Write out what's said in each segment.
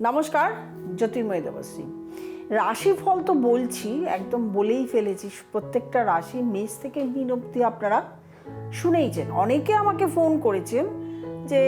নমস্কার, জ্যোতির্ময় দেবশ্রী। রাশিফল তো বলছি, একদম বলেই ফেলেছি, প্রত্যেকটা রাশি মেষ থেকে মিন অব্দি আপনারা শুনেইছেন। অনেকে আমাকে ফোন করেছেন যে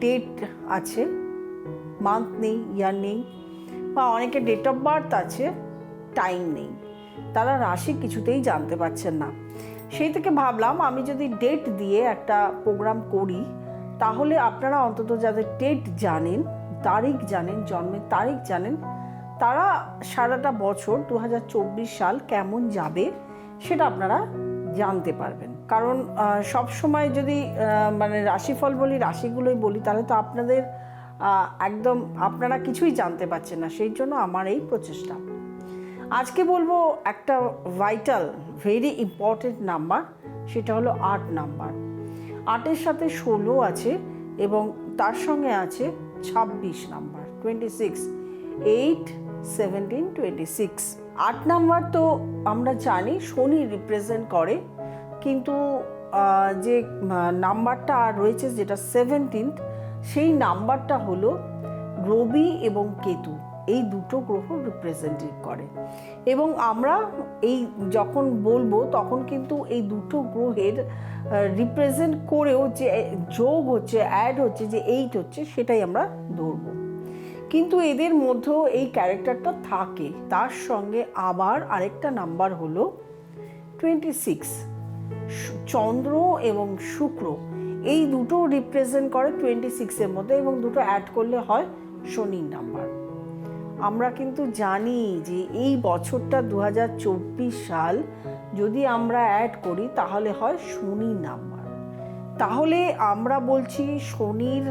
ডেট আছে মান্থ নেই ইয়ার নেই, বা অনেকে ডেট অফ বার্থ আছে টাইম নেই। তারা রাশি কিছুতেই জানতে পারছেন না। সেই থেকে ভাবলাম আমি যদি ডেট দিয়ে একটা প্রোগ্রাম করি, তাহলে আপনারা অন্তত যাদের ডেট জানেন তারিখ জানেন, জন্মের তারিখ জানেন, তারা সারাটা বছর দু হাজার চব্বিশ সাল কেমন যাবে সেটা আপনারা জানতে পারবেন। কারণ সব সময় যদি মানে রাশিফল বলি, রাশিগুলোই বলি, তাহলে তো আপনাদের একদম আপনারা কিছুই জানতে পারছেন না, সেই জন্য আমার এই প্রচেষ্টা। আজকে বলব একটা ভাইটাল ভেরি ইম্পর্টেন্ট নাম্বার সেটা হলো আট নাম্বার আটের সাথে ষোলো আছে এবং তার সঙ্গে আছে ছাব্বিশ number twenty six eight seventeen twenty six আট নাম্বার তো আমরা জানি শনি রিপ্রেজেন্ট করে, কিন্তু যে নাম্বারটা রয়েছে যেটা সেভেন্টিন্থ সেই নাম্বারটা হলো রবি এবং কেতু। এই দুটো গ্রহ রিপ্রেজেন্টেট করে। এবং আমরা এই যখন বলব, তখন কিন্তু এই দুটো গ্রহের রিপ্রেজেন্ট করেও যে, যোগ হচ্ছে অ্যাড হচ্ছে, যে এইট হচ্ছে, সেটাই আমরা ধরবো। কিন্তু এদের মধ্যেও এই ক্যারেক্টারটা থাকে। তার সঙ্গে আবার আরেকটা নাম্বার হলো টোয়েন্টি সিক্স চন্দ্র এবং শুক্র, এই দুটো রিপ্রেজেন্ট করে টোয়েন্টি সিক্সের মধ্যে এবং দুটো অ্যাড করলে হয় শনির নাম্বার আমরা কিন্তু জানি যে এই বছরটা দু হাজার চব্বিশ সাল যদি আমরা অ্যাড করি, তাহলে হয় শনির নাম্বার। তাহলে আমরা বলছি শনির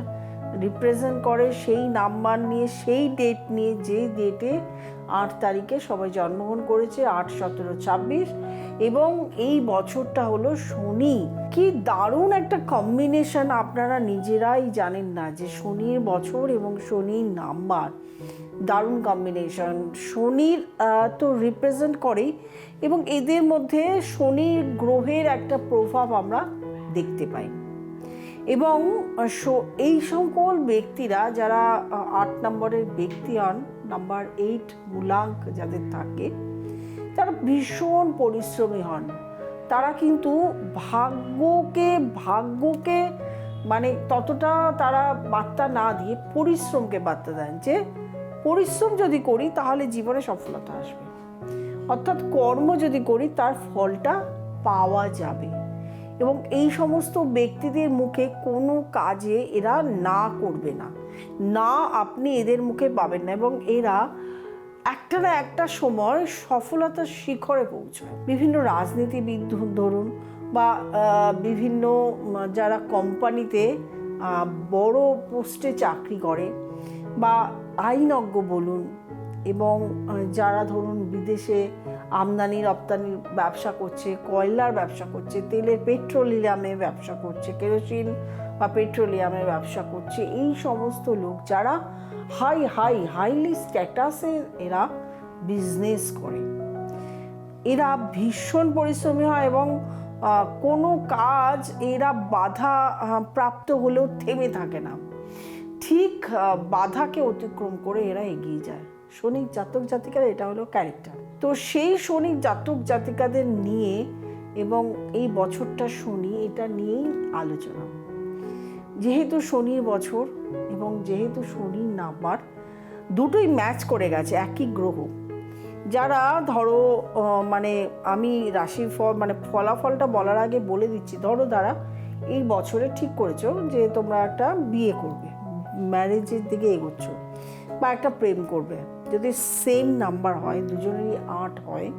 রিপ্রেজেন্ট করে সেই নাম্বার নিয়ে, সেই ডেট নিয়ে যে ডেটে আট তারিখে সবাই জন্মগ্রহণ করেছে, আট, সতেরো, ছাব্বিশ। এবং এই বছরটা হলো শনি। কি দারুণ একটা কম্বিনেশন আপনারা নিজেরাই জানেন না যে শনির বছর এবং শনির নাম্বার। দারুণ কম্বিনেশন শনির তো রিপ্রেজেন্ট করেই এবং এদের মধ্যে শনির গ্রহের একটা প্রভাব আমরা দেখতে পাই। এবং এই সকল ব্যক্তিরা যারা আট নম্বরের ব্যক্তি হন নাম্বার এইট মূলাঙ্ক যাদের থাকে, তারা ভীষণ পরিশ্রমী হন। তারা কিন্তু ভাগ্যকে ভাগ্যকে মানে ততটা তারা বার্তা না দিয়ে পরিশ্রমকে বার্তা দেন যে পরিশ্রম যদি করি, তাহলে জীবনে সফলতা আসবে। অর্থাৎ কর্ম যদি করি, তার ফলটা পাওয়া যাবে। এবং এই সমস্ত ব্যক্তিদের মুখে কোনো কাজে এরা না করবে না। না আপনি এদের মুখে পাবেন না এবং এরা একটা না একটা সময় সফলতার শিখরে পৌঁছায় বিভিন্ন রাজনীতিবিদ ধরুন বা বিভিন্ন যারা কোম্পানিতে বড় পোস্টে চাকরি করে বা আইনজ্ঞ বলুন এবং যারা ধরুন বিদেশে আমদানি, রপ্তানির ব্যবসা করছে, কয়লার ব্যবসা করছে, তেলের পেট্রোলিয়ামের ব্যবসা করছে, কেরোসিন বা পেট্রোলিয়ামের ব্যবসা করছে, এই সমস্ত লোক যারা হাই হাই, হাইলি স্ট্যাটাসে এরা বিজনেস করে। এরা ভীষণ পরিশ্রমী হয় এবং কোনো কাজ এরা বাধা প্রাপ্ত হলেও থেমে থাকে না। ঠিক বাধাকে অতিক্রম করে এরা এগিয়ে যায়। শনিক জাতক জাতিকার এটা হলো ক্যারেক্টার তো সেই শনিক জাতক জাতিকাদের নিয়ে এবং এই বছরটা শনি, এটা নিয়েই আলোচনা। যেহেতু শনির বছর এবং যেহেতু শনির নাম্বার, দুটোই ম্যাচ করে গেছে, একই গ্রহ। যারা ধরো মানে আমি রাশির ফল মানে ফলাফলটা বলার আগে বলে দিচ্ছি। ধরো তারা এই বছরে ঠিক করেছ যে তোমরা একটা বিয়ে করবে। ম্যারেজের দিকে এগোচ্ছ বা একটা প্রেম করবে। যদি সেম নাম্বার হয়, দুজনেরই আট হয়,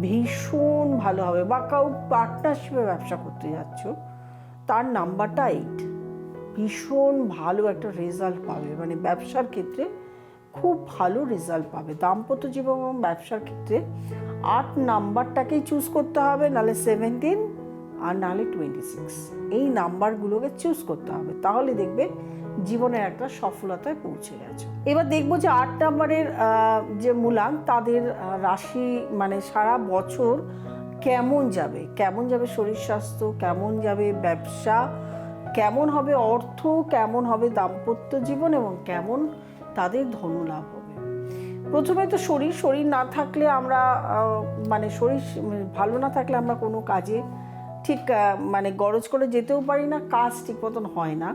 ভীষণ ভালো হবে। বা কাউ পার্টনারশিপে ব্যবসা করতে যাচ্ছ, তার নাম্বারটা এইট ভীষণ ভালো একটা রেজাল্ট পাবে। মানে ব্যবসার ক্ষেত্রে খুব ভালো রেজাল্ট পাবে। দাম্পত্য জীবন এবং ব্যবসার ক্ষেত্রে আট নাম্বারটাকেই চুজ করতে হবে নাহলে সেভেন্টিন আর নাহলে টোয়েন্টি সিক্স এই নাম্বারগুলোকে চুজ করতে হবে। তাহলে দেখবে জীবনের একটা সফলতায় পৌঁছে গেছে। এবার দেখব যে আট নাম্বারের যে মূলাং তাদের রাশি মানে সারা বছর কেমন যাবে? কেমন যাবে শরীর স্বাস্থ্য? কেমন যাবে ব্যবসা? কেমন হবে অর্থ? কেমন হবে দাম্পত্য জীবন? এবং কেমন তাদের ধনলাভ হবে? প্রথমে তো শরীর শরীর না থাকলে আমরা মানে শরীর ভালো না থাকলে আমরা কোনো কাজে ঠিক মানে গরজ করে যেতেও পারি না, কাজ ঠিক মতন হয় না।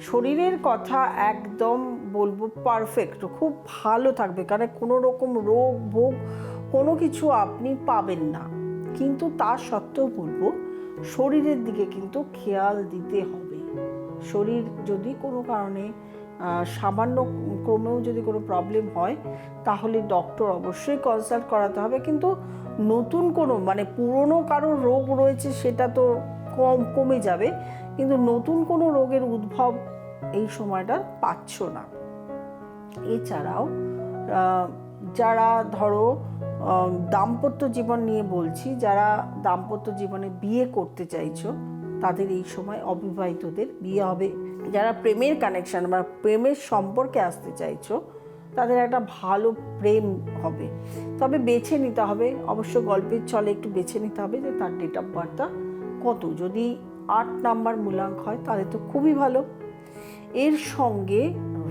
শরীরের কথা একদম বলব পারফেক্ট খুব ভালো থাকবে। কারণ কোনো রকম রোগ, ভোগ কোনো কিছু আপনি পাবেন না। কিন্তু তা সত্ত্বেও বলব, শরীরের দিকে কিন্তু খেয়াল দিতে হবে। শরীর যদি কোনো কারণে সামান্য ক্রমেও যদি কোনো প্রবলেম হয়, তাহলে ডক্টর অবশ্যই কনসাল্ট করাতে হবে। কিন্তু নতুন কোনো মানে পুরনো কারও রোগ রয়েছে, সেটা তো কম কমে যাবে। কিন্তু নতুন কোনো রোগের উদ্ভব এই সময়টা পাচ্ছ না। এছাড়াও যারা ধরো দাম্পত্য জীবন নিয়ে বলছি, যারা দাম্পত্য জীবনে বিয়ে করতে চাইছো, তাদের এই সময় অবিবাহিতদের বিয়ে হবে। যারা প্রেমের কানেকশন বা প্রেমের সম্পর্কে আসতে চাইছো, তাদের একটা ভালো প্রেম হবে। তবে বেছে নিতে হবে। অবশ্য গল্পের ছলে একটু বেছে নিতে হবে যে তার ডেট অফ বার্থটা কত। যদি আট নাম্বার মূলাঙ্ক হয়, তাহলে তো খুবই ভালো। এর সঙ্গে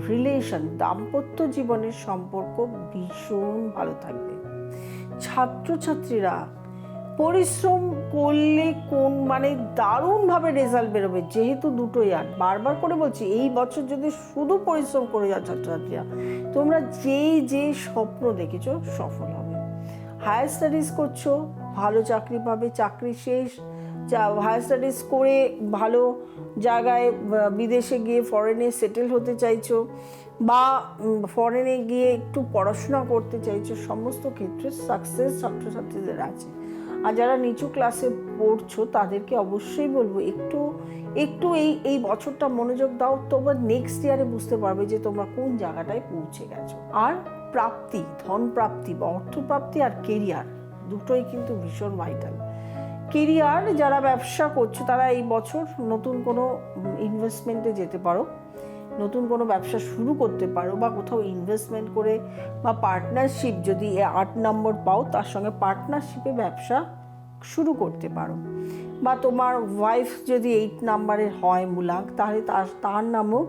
রিলেশন দাম্পত্য জীবনের সম্পর্ক ভীষণ ভালো থাকবে। ছাত্রছাত্রীরা পরিশ্রম করলে কোন মানে দারুণভাবে রেজাল্ট বেরোবে, যেহেতু দুটোই আট। বারবার করে বলছি, এই বছর যদি শুধু পরিশ্রম করে যাও ছাত্রছাত্রীরা, তোমরা যেই যে স্বপ্ন দেখেছ, সফল হবে। হায়ার স্টাডিজ করছ, ভালো চাকরি পাবে, চাকরি শেষ হায়ার স্টাডিজ করে ভালো জায়গায় বিদেশে গিয়ে ফরেনে সেটেল হতে চাইছো বা ফরেনে গিয়ে একটু পড়াশোনা করতে চাইছো, সমস্ত ক্ষেত্রে সাকসেস ছাত্রছাত্রীদের আছে। আর যারা নিচু ক্লাসে পড়ছো, তাদেরকে অবশ্যই বলব, একটু একটু এই এই বছরটা মনোযোগ দাও, তোমরা নেক্সট ইয়ারে বুঝতে পারবে যে তোমরা কোন জায়গাটায় পৌঁছে গেছো। আর প্রাপ্তি ধন প্রাপ্তি বা অর্থ প্রাপ্তি আর কেরিয়ার দুটোই কিন্তু ভীষণ ভাইটাল কেরিয়ার যারা ব্যবসা করছ, তারা এই বছর নতুন কোনো ইনভেস্টমেন্টে যেতে পারো, নতুন কোনো ব্যবসা শুরু করতে পারো, বা কোথাও ইনভেস্টমেন্ট করে, বা পার্টনারশিপ যদি আট নম্বর পাও, তার সঙ্গে পার্টনারশিপে ব্যবসা শুরু করতে পারো। বা তোমার ওয়াইফ যদি এইট নাম্বারের হয় মূলাক, তাহলে তার তার নামেও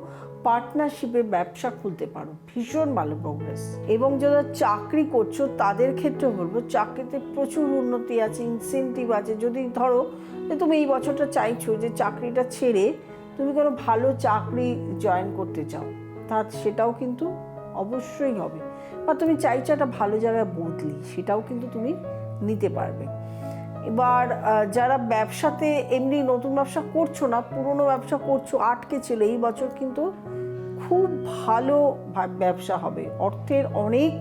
পার্টনারশিপে ব্যবসা খুলতে পারো। ভীষণ ভালো প্রোগ্রেস এবং যারা চাকরি করছ, তাদের ক্ষেত্রে বলব, চাকরিতে প্রচুর উন্নতি আছে ইনসেন্টিভ আছে। যদি ধরো যে তুমি এই বছরটা চাইছো যে চাকরিটা ছেড়ে তুমি কোনো ভালো চাকরি জয়েন করতে চাও, তা সেটাও কিন্তু অবশ্যই হবে। বা তুমি চাইছো একটা ভালো জায়গায় বদলি, সেটাও কিন্তু তুমি নিতে পারবে। এবার যারা ব্যবসাতে এমনি নতুন ব্যবসা করছ না, পুরনো ব্যবসা করছ, আটকে ছিল এই বছর কিন্তু খুব ভালো ব্যবসা হবে। অর্থের অনেক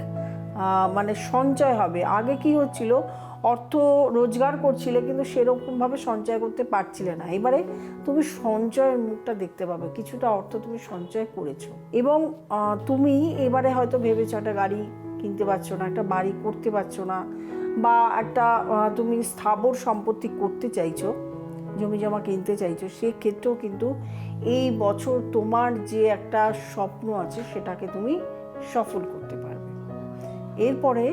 মানে সঞ্চয় হবে। আগে কি হচ্ছিল, অর্থ রোজগার করছিলে কিন্তু সেরকমভাবে সঞ্চয় করতে পারছিলে না। এবারে তুমি সঞ্চয়ের মুখটা দেখতে পাবে, কিছুটা অর্থ তুমি সঞ্চয় করেছ। এবং তুমি এবারে হয়তো ভেবেছো, একটা গাড়ি কিনতে পারছ না, একটা বাড়ি করতে পারছ না বা একটা তুমি স্থাবর সম্পত্তি করতে চাইছো, জমি জমা কিনতে চাইছো, সেক্ষেত্রেও কিন্তু এই বছর তোমার যে একটা স্বপ্ন আছে, সেটাকে তুমি সফল করতে পারবে। এরপরে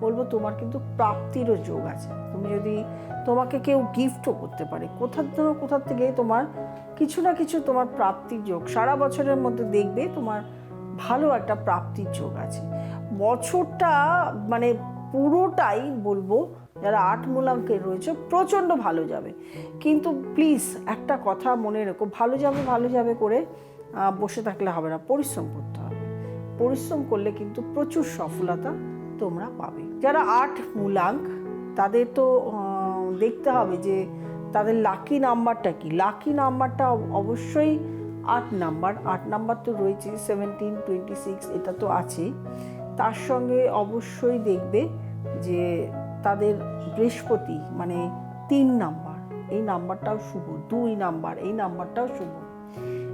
বলব তোমার কিন্তু প্রাপ্তিরও যোগ আছে। তুমি যদি তোমাকে কেউ গিফটও করতে পারে, কোথার থেকে কোথার থেকে তোমার কিছু না কিছু তোমার প্রাপ্তির যোগ। সারা বছরের মধ্যে দেখবে তোমার ভালো একটা প্রাপ্তির যোগ আছে। বছরটা মানে পুরোটাই বলব, যারা আট মূলাঙ্কের রয়েছে, প্রচণ্ড ভালো যাবে। কিন্তু প্লিজ একটা কথা মনে রেখো, ভালো যাবে ভালো যাবে করে বসে থাকলে হবে না, পরিশ্রম করতে হবে। পরিশ্রম করলে কিন্তু প্রচুর সফলতা তোমরা পাবে। যারা আট মূলাঙ্ক, তাদের তো দেখতে হবে যে তাদের লাকি নাম্বারটা কি। লাকি নাম্বারটা অবশ্যই আট নাম্বার আট নাম্বার তো রয়েছে সেভেন্টিন টোয়েন্টি সিক্স এটা তো আছেই। তার সঙ্গে অবশ্যই দেখবে যে তাদের বৃহস্পতি মানে তিন নাম্বার। এই নাম্বারটাও শুভ, দুই নাম্বার, এই নাম্বারটাও শুভ।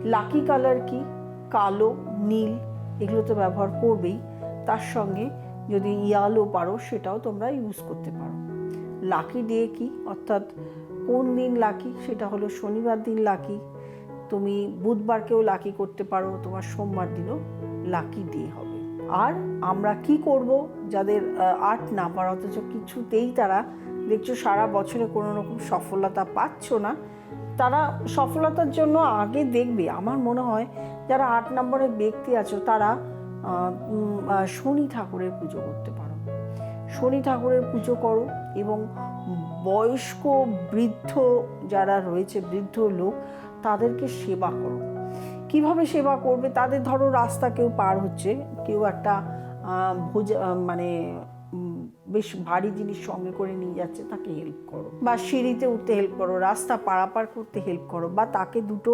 লাকি কালার কি? কালো, নীল, এগুলো তো ব্যবহার করবেই। তার সঙ্গে যদি ইয়ালো পারো, সেটাও তোমরা ইউজ করতে পারো। লাকি ডে কি? অর্থাৎ কোন দিন লাকি? সেটা হলো শনিবার দিন লাকি। তুমি বুধবারকেও লাকি করতে পারো, তোমার সোমবার দিনও লাকি ডে হবে। আর আমরা কি করব? যাদের আহ, আট নাম্বার অথচ কিছুতেই তারা দেখছ সারা বছরে কোনো রকম সফলতা পাচ্ছ না। তারা সফলতার জন্য আগে দেখবে। আমার মনে হয় যারা আট নম্বরের ব্যক্তি আছো তারা শনি ঠাকুরের পুজো করতে পারো। শনি ঠাকুরের পুজো করো এবং বয়স্ক বৃদ্ধ যারা রয়েছে বৃদ্ধ লোক তাদেরকে সেবা করো। কীভাবে সেবা করবে? তাদের ধরো রাস্তা কেউ পার হচ্ছে। কেউ একটা ভোজ মানে বেশ ভারী জিনিস সঙ্গে করে নিয়ে যাচ্ছে, তাকে হেল্প করো। বা সিঁড়িতে উঠতে হেল্প করো, রাস্তা পারাপার করতে হেল্প করো, বা তাকে দুটো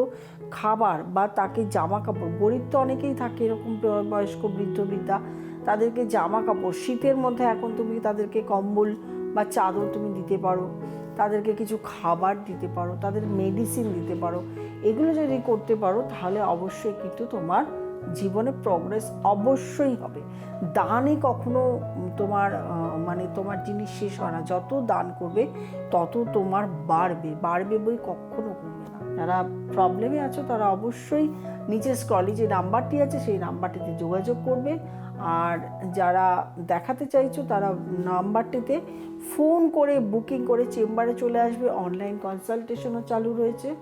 খাবার বা তাকে জামা কাপড় গরিব তো অনেকেই থাকে এরকম বয়স্ক, বৃদ্ধ, বৃদ্ধা, তাদেরকে জামা কাপড় শীতের মধ্যে এখন তুমি তাদেরকে কম্বল বা চাদর তুমি দিতে পারো, তাদেরকে কিছু খাবার দিতে পারো, তাদের মেডিসিন দিতে পারো, এগুলো যদি করতে পারো, তাহলে অবশ্যই কিন্তু তোমার জীবনে প্রগ্রেস অবশ্যই হবে। দানে কখনো তোমার মানে তোমার জিনিস শেষ হয় না। যত দান করবে, তত তোমার বাড়বে। বাড়বে বই কখনো কমবে না। যারা প্রবলেমে আছো, তারা অবশ্যই নিচে স্ক্রলে যে নাম্বারটি আছে, সেই নাম্বারটিতে যোগাযোগ করবে। আর যারা দেখাতে চাইছো, তারা নাম্বারটিতে ফোন করে বুকিং করে চেম্বারে চলে আসবে। অনলাইন কনসালটেশনও চালু রয়েছে।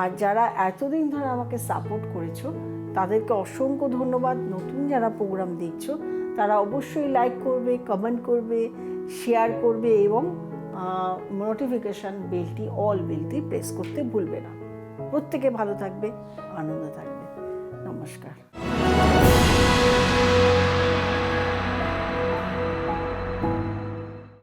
আর যারা এতদিন ধরে আমাকে সাপোর্ট করেছ, তাদেরকে অসংখ্য ধন্যবাদ। নতুন যারা প্রোগ্রাম দিচ্ছ তারা অবশ্যই লাইক করবে কমেন্ট করবে শেয়ার করবে এবং নোটিফিকেশান বেলটি অল বেলটি প্রেস করতে ভুলবে না। প্রত্যেকে ভালো থাকবে, আনন্দ থাকবে। নমস্কার।